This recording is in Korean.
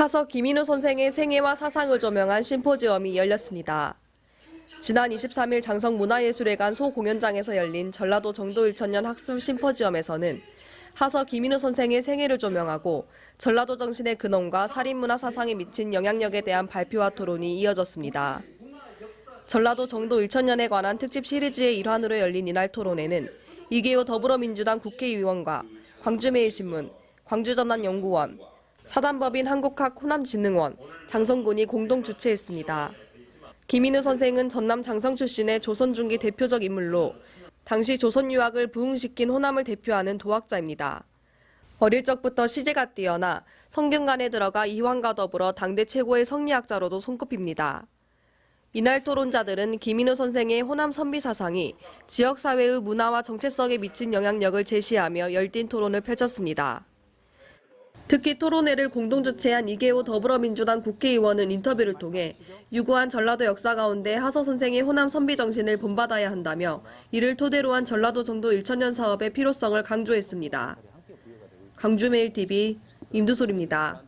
하서 김인우 선생의 생애와 사상을 조명한 심포지엄이 열렸습니다. 지난 23일 장성문화예술회관 소공연장에서 열린 전라도 정도 1천년 학술 심포지엄에서는 하서 김인우 선생의 생애를 조명하고 전라도 정신의 근원과 살인문화 사상에 미친 영향력에 대한 발표와 토론이 이어졌습니다. 전라도 정도 1천년에 관한 특집 시리즈의 일환으로 열린 이날 토론회는 이계호 더불어민주당 국회의원과 광주매일신문, 광주전환연구원, 사단법인 한국학 호남진흥원, 장성군이 공동 주최했습니다. 김인우 선생은 전남 장성 출신의 조선 중기 대표적 인물로 당시 조선 유학을 부흥시킨 호남을 대표하는 도학자입니다. 어릴 적부터 시제가 뛰어나 성균관에 들어가 이황과 더불어 당대 최고의 성리학자로도 손꼽힙니다. 이날 토론자들은 김인우 선생의 호남 선비 사상이 지역 사회의 문화와 정체성에 미친 영향력을 제시하며 열띤 토론을 펼쳤습니다. 특히 토론회를 공동 주최한 이계호 더불어민주당 국회의원은 인터뷰를 통해 유구한 전라도 역사 가운데 하서 선생의 호남 선비 정신을 본받아야 한다며 이를 토대로 한 전라도 정도 1천년 사업의 필요성을 강조했습니다. 광주메일TV 임두솔입니다.